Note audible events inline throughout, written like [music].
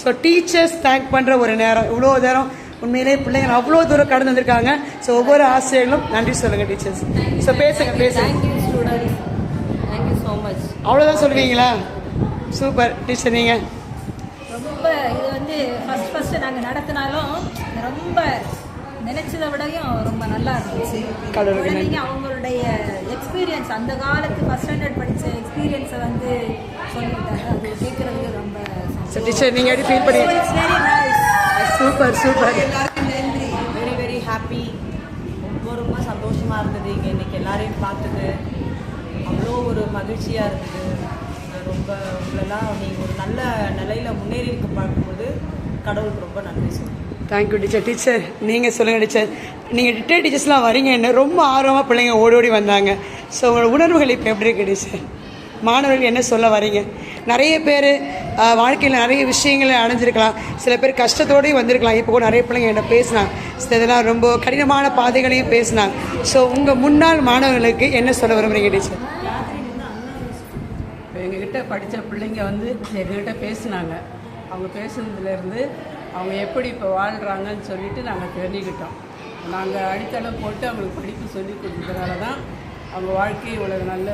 So teachers thank பண்ணுற ஒரு நேரம். இவ்வளோ நேரம் உண்மையிலே பிள்ளைங்க அவ்வளோ தூரம் கடந்து வந்திருக்காங்க. ஸோ ஒவ்வொரு ஆசிரியர்களும் நன்றி சொல்லுங்க டீச்சர்ஸ் ஸோ பேசுங்க பேசுங்க. அவ்வளோதான் சொல்லுவீங்களா? சூப்பர் டீச்சர் நீங்கள் ரொம்ப இது வந்து ஃபர்ஸ்ட் ஃபர்ஸ்ட் நாங்கள் நடத்தினாலும் ரொம்ப நினைச்சதை விடையும் ரொம்ப நல்லா இருந்துச்சு. கடவுளுக்கு அவங்களுடைய எக்ஸ்பீரியன்ஸ் அந்த காலத்து ஃபர்ஸ்ட் ஸ்டாண்டர்ட் படித்த எக்ஸ்பீரியன்ஸை வந்து சொல்லிட்டாங்க அது கேட்குறதுக்கு ரொம்ப ஸோ டீச்சர் நீங்கள் எப்படி ஃபீல் பண்ணி super super. Very very happy ரொம்ப ரொம்ப சந்தோஷமாக இருந்தது. இங்கே இன்னைக்கு எல்லாரையும் பார்த்தது. அவ்வளோ ஒரு மகிழ்ச்சியாக இருந்தது. ரொம்ப உங்களெல்லாம் நீங்கள் ஒரு நல்ல நிலையில் முன்னேறி இருக்க பார்க்கும்போது கடவுளுக்கு ரொம்ப நன்றி சொல்லுங்கள் தேங்க்யூ டீச்சர் டீச்சர் நீங்கள் சொல்லுங்கள் டீச்சர் நீங்கள் ரிட்டையர் டீச்சர்ஸ்லாம் வரீங்கன்னு ரொம்ப ஆர்வமாக பிள்ளைங்க ஓடி ஓடி வந்தாங்க. ஸோ உங்களோட உணர்வுகள் இப்போ எப்படி இருக்குது சார்? மாணவர்கள் என்ன சொல்ல வரீங்க? நிறைய பேர் வாழ்க்கையில் நிறைய விஷயங்களை அடைஞ்சிருக்கலாம். சில பேர் கஷ்டத்தோடையும் வந்திருக்கலாம். இப்போ கூட நிறைய பிள்ளைங்க என்கிட்ட பேசினாங்க. சில இதெல்லாம் ரொம்ப கடினமான பாதைகளையும் பேசினாங்க. ஸோ உங்கள் முன்னாள் மாணவர்களுக்கு என்ன சொல்ல விரும்புறீங்க டீச்சர் இப்போ எங்ககிட்ட படித்த பிள்ளைங்க வந்து எங்ககிட்ட பேசுனாங்க. அவங்க பேசுனதுலேருந்து அவங்க எப்படி இப்போ வாழ்கிறாங்கன்னு சொல்லிட்டு நாங்கள் தெரிஞ்சுக்கிட்டோம். நாங்கள் அடித்தளம் போட்டு அவங்களுக்கு படிப்பு சொல்லி கொடுத்ததுனால தான் அவங்க வாழ்க்கையை இவ்வளோ நல்ல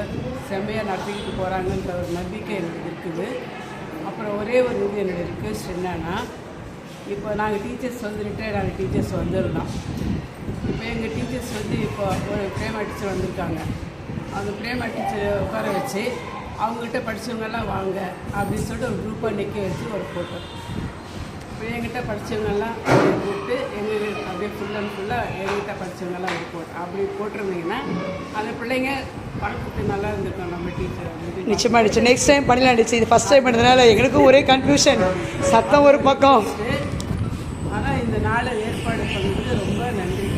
செம்மையாக நடத்திக்கிட்டு போகிறாங்கன்ற ஒரு நம்பிக்கை எனக்கு இருக்குது. அப்புறம் ஒரே ஒரு இது என்னோட ரிக்வெஸ்ட் என்னென்னா இப்போ நாங்கள் டீச்சர்ஸ் வந்து ரிட்டையர்ட் ஆன டீச்சர்ஸ் வந்துடலாம் இப்போ எங்கள் டீச்சர்ஸ் வந்து இப்போ ஒரு பிரேமா டீச்சர் வந்திருக்காங்க. அந்த பிரேமா டீச்சர் உட்கார வச்சு அவங்ககிட்ட படித்தவங்கெல்லாம் வாங்க அப்படின்னு சொல்லிட்டு ஒரு குரூப்பாக நிற்க வச்சு ஒரு ஃபோட்டோ இப்போ எங்கிட்ட படித்தவங்கெல்லாம் கூப்பிட்டு எங்கள் ஒரு போட்டு அப்படி போட்டிருந்தீங்கன்னா அந்த பிள்ளைங்க பழக்கத்து நல்லா இருந்திருக்கும். நம்ம டீச்சர் நிச்சயமா டீச்சர் நெக்ஸ்ட் டைம் பண்ணலாம் டீச்சர் இது ஃபஸ்ட் டைம் பண்ணதுனால எங்களுக்கும் ஒரே கன்ஃபியூஷன் சத்தம் ஒரு பக்கம். ஆனால் இந்த நாளை ஏற்பாடு பண்ணதுக்கு ரொம்ப நன்றி.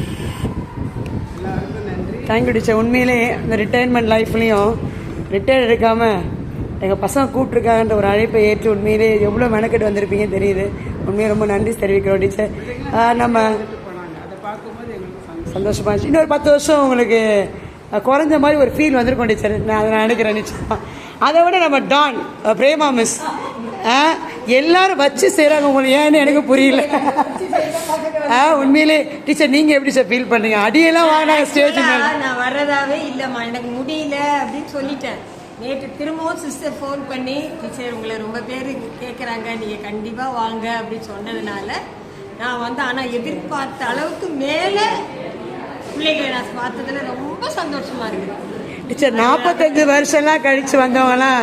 எல்லாருக்கும் நன்றி. தேங்க்யூ டீச்சர் உண்மையிலே இந்த ரிட்டையர்மெண்ட் லைஃப்லேயும் ரிட்டையர்ட் எடுக்காமல் எங்கள் பசங்க கூப்பிட்ருக்காங்கன்ற ஒரு அழைப்பை ஏற்று உண்மையிலே எவ்வளோ மெனக்கெட்டு வந்திருப்பீங்க தெரியுது. உண்மையை ரொம்ப நன்றி தெரிவிக்கிறோம் டீச்சர் நம்ம அதை பார்க்கும்போது எங்களுக்கு சந்தோஷம் சந்தோஷமா இருந்துச்சு. இன்னொரு பத்து வருஷம் உங்களுக்கு குறைஞ்ச மாதிரி ஒரு ஃபீல் வந்திருக்கும் டீச்சர் நான் அதை நான் நினைக்கிறேன் நிச்சயமா அதை விட நம்ம டான் பிரேமா மிஸ் எல்லாரும் வச்சு செய்கிறாங்க உங்களுக்கு ஏன்னு எனக்கு புரியல. ஆ உண்மையிலே டீச்சர் நீங்கள் எப்படி சார் ஃபீல் பண்ணுறீங்க அடியெல்லாம் வாங்கினாங்க ஸ்டேஜ் மேலே. நான் வர்றதாவே இல்லைம்மா. எனக்கு முடியல அப்படின்னு சொல்லிட்டேன். நேற்று திரும்பவும் சிஸ்டர் ஃபோன் பண்ணி டீச்சர் உங்களை ரொம்ப பேர் கேட்குறாங்க நீங்கள் கண்டிப்பாக வாங்க. அப்படின்னு சொன்னதுனால நான் வந்து ஆனால் எதிர்பார்த்த அளவுக்கு மேலே பிள்ளைகளை நான் பார்த்ததுல ரொம்ப சந்தோஷமா இருக்குது டீச்சர் நாற்பத்தஞ்சு வருஷம்லாம் கழிச்சு வந்தவங்கலாம்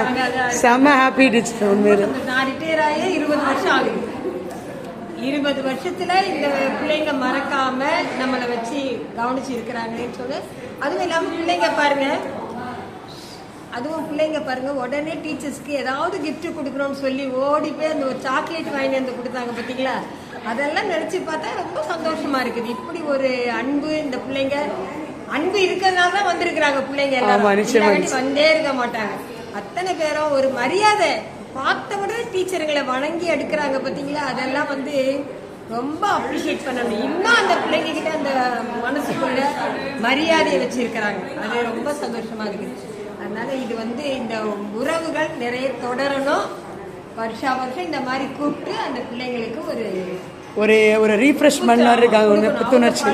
செம்ம ஹாப்பி டீச்சர் உண்மையிலே. நான் ரிட்டையர் ஆகி இருபது வருஷம் ஆகுது. இருபது வருஷத்துல இந்த பிள்ளைங்க மறக்காம நம்மளை வச்சு கவனிச்சு இருக்கிறாங்கன்னு சொல்லி. அதுவும் இல்லாம பிள்ளைங்க பாருங்க. அதுவும் பிள்ளைங்க பாருங்க உடனே டீச்சர்ஸ்க்கு ஏதாவது gift கொடுக்கணும்னு சொல்லி ஓடி போய் அந்த ஒரு சாக்லேட் வாங்கி வந்து கொடுத்தாங்க பார்த்தீங்களா? அதெல்லாம் நினைச்சு பார்த்தா ரொம்ப சந்தோஷமா இருக்குது. இப்படி ஒரு அன்பு இந்த பிள்ளைங்க அன்பு இருக்கிறதுனால தான் வந்திருக்கிறாங்க பிள்ளைங்க எல்லாரும். இல்லாட்டி வந்தே இருக்க மாட்டாங்க. அத்தனை பேரும் ஒரு மரியாதை பார்த்த உடனே டீச்சருங்களை வணங்கி எடுக்கிறாங்க பார்த்தீங்களா? அதெல்லாம் வந்து ரொம்ப அப்ரிஷியேட் பண்ணணும். இன்னும் அந்த பிள்ளைங்க கிட்ட அந்த மனசுக்குள்ள மரியாதையை வச்சிருக்கிறாங்க. அது ரொம்ப சந்தோஷமா இருக்குது. அதனால இது வந்து இந்த உறவுகள் நிறைய தொடரணும். வருஷா வருஷம் இந்த மாதிரி கூப்பிட்டு அந்த பிள்ளைங்களுக்கு ஒரு ஒரு ஒரு ரீஃப்ரெஷ்மெண்ட் இருக்காங்க கொடுக்கணும். புத்துணர்ச்சி.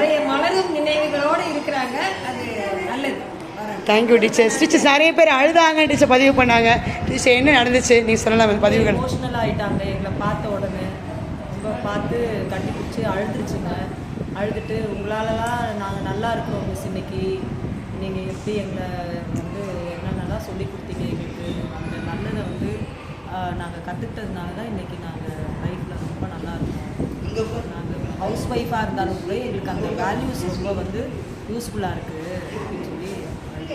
தேங்க்யூ டீச்சர்ஸ் டீச்சர்ஸ் நிறைய பேர் அழுதாங்க டீச்சர் பதிவு பண்ணாங்க. டீச்சர் என்ன நடந்துச்சு? நீங்கள் சொல்லலாம் பதிவுகள். எமோஷ்னல் ஆகிட்டாங்க எங்களை பார்த்த உடனே. ரொம்ப பார்த்து கட்டி பிடிச்சி அழுதுருச்சுங்க. அழுதுட்டு உங்களாலலாம் நாங்கள் நல்லா இருக்கிறோம் மிஸ் இன்னைக்கு. நீங்கள் எப்படி எங்களை வந்து என்னென்னலாம் சொல்லி கொடுத்தீங்க எங்களுக்கு? அந்த நல்லதை வந்து நாங்கள் கற்றுக்கிட்டதுனால தான் இன்றைக்கி நாங்கள் லைஃப்பில் ரொம்ப நல்லா இருக்கோம். ஹவுஸ் ஒய்ஃபாக இருந்தாலும் கூட எங்களுக்கு அந்த வேல்யூஸ் ரொம்ப வந்து யூஸ்ஃபுல்லாக இருக்குது அப்படின்னு சொல்லி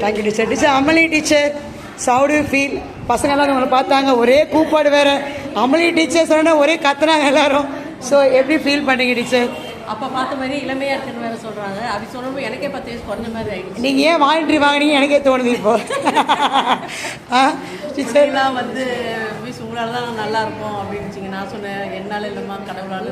thank you teacher teacher Amali teacher சவுடு feel பசங்கள்லாம் நம்மளை பார்த்தாங்க ஒரே கூப்பாடு வேற. அமலி டீச்சர் சொன்னா ஒரே கத்துனாங்க எல்லாரும். ஸோ எப்படி ஃபீல் பண்ணீங்க டீச்சர் அப்போ பார்த்த மாதிரி இளமையாக இருக்குன்னு வேற சொல்கிறாங்க அப்படி சொல்லும்போது எனக்கே பத்து வயசு குறைஞ்ச மாதிரி ஆயிடுச்சு. நீங்கள் ஏன் வாலண்டரி வாங்கினீங்க எனக்கே தோணுது இப்போ. [laughs] ஆ டீச்சர் எல்லாம் வந்து மிஸ் உங்களால தான் நல்லா இருக்கும் அப்படின்னுச்சிங்க நான் சொன்னேன் என்னால் இல்லைம்மா கடவுளால்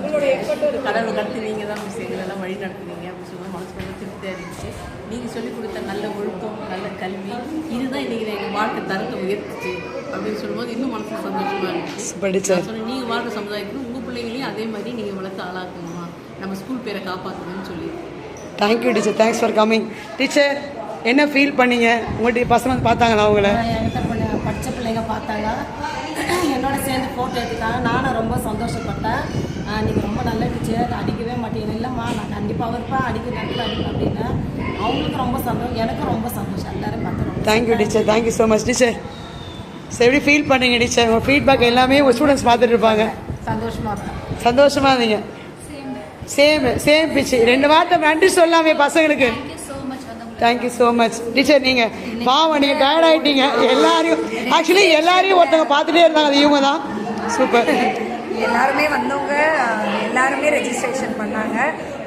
கடவுளை கடுத்து நீங்கள் தான் மிஸ் எங்களெல்லாம் வழி நடத்துனீங்க. அப்படின்னு சொன்னால் மனசு ரொம்ப திருப்தியாக இருந்துச்சு. நீங்கள் சொல்லிக் கொடுத்த நல்ல ஒழுக்கம் நல்ல கல்வி இதுதான் இன்றைக்கி எங்கள் வாழ்க்கை தரத்தை உயர்த்துச்சு அப்படின்னு சொல்லும்போது இன்னும் மனசு சந்தோஷமாக இருந்துச்சு. சொன்னேன் நீங்கள் வாழ்கிற சமுதாயத்துக்கு உங்கள் பிள்ளைங்களையும் அதே மாதிரி நீங்கள் வளர்த்து ஆளாக்கணுமா நம்ம ஸ்கூல் பேரை காப்பாற்றணும்னு சொல்லி. Thank you teacher thanks for coming teacher என்ன ஃபீல் பண்ணீங்க? உங்கள்கிட்ட பசங்க வந்து பார்த்தாங்களா அவங்கள பிள்ளைங்க பார்த்தாங்க. என்னோட சேர்ந்து ஃபோட்டோ எடுத்துட்டாங்க. நானும் ரொம்ப சந்தோஷப்பட்டேன். நீங்கள் ரொம்ப நல்ல டீச்சர் அடிக்கவே மாட்டீங்க. இல்லைம்மா நான் கண்டிப்பாக இருப்பேன் அடிக்க நேரத்தில் அடிப்பேன் அப்படின்னு. அவங்களுக்கும் ரொம்ப சந்தோஷம். எனக்கும் ரொம்ப சந்தோஷம். எல்லாரும் பார்த்து ரொம்ப thank you teacher thank you so teacher சரி எப்படி ஃபீல் பண்ணீங்க டீச்சர் உங்கள் ஃபீட்பேக் எல்லாமே உங்கள் ஸ்டூடெண்ட்ஸ் பார்த்துட்டு இருப்பாங்க. சந்தோஷமாக இருப்பேன் சந்தோஷமா இருந்தீங்க. சேம் சேம் பிச்சு ரெண்டு வார்த்தை நன்றி சொல்லாமே பசங்களுக்கு. தேங்க்யூ ஸோ மச் டீச்சர் நீங்கள் பாவம் நீங்கள் டயர்ட் ஆகிட்டீங்க எல்லாரையும் ஆக்சுவலி எல்லாரையும் ஒருத்தவங்க பார்த்துட்டே இருந்தாங்க. அது இவங்க தான். சூப்பர் எல்லாருமே வந்தவங்க எல்லாருமே ரெஜிஸ்ட்ரேஷன் பண்ணாங்க.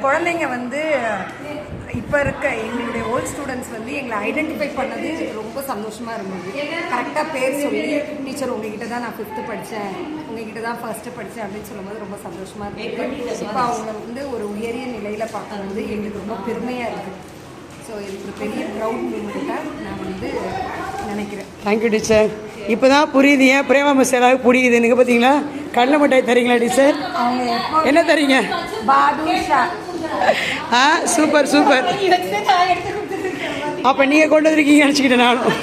குழந்தைங்க வந்து இப்போ இருக்க எங்களுடைய ஓல்ட் ஸ்டூடெண்ட்ஸ் வந்து எங்களை ஐடென்டிஃபை பண்ணது ரொம்ப சந்தோஷமாக இருந்தது. கரெக்டாக பேர் சொல்லி டீச்சர் உங்ககிட்ட தான் நான் ஃபிஃப்த்து படித்தேன் உங்ககிட்ட தான் ஃபர்ஸ்ட்டு படித்தேன் அப்படின்னு சொல்லும்போது ரொம்ப சந்தோஷமாக இருக்குது இப்போ அவங்க வந்து ஒரு உயரிய நிலையில் பார்க்கும்போது எங்களுக்கு ரொம்ப பெருமையாக இருக்குது ஸோ ஒரு பெரிய ப்ரௌட் மூமெண்ட்டாக நான் வந்து நினைக்கிறேன். தேங்க்யூ டீச்சர் இப்போ தான் புரியுது. ஏன் பிரேமா மிஸ் எல்லாரும் புரியுது? நீங்கள் பார்த்தீங்களா கடலை மிட்டாய் தரீங்களா டீச்சர் அவங்க என்ன தரீங்க? பாதுஷா. ஆ சூப்பர் சூப்பர் அப்போ நீங்கள் கொண்டு வந்திருக்கீங்கன்னு நினச்சிக்கிட்டேன் நானும்.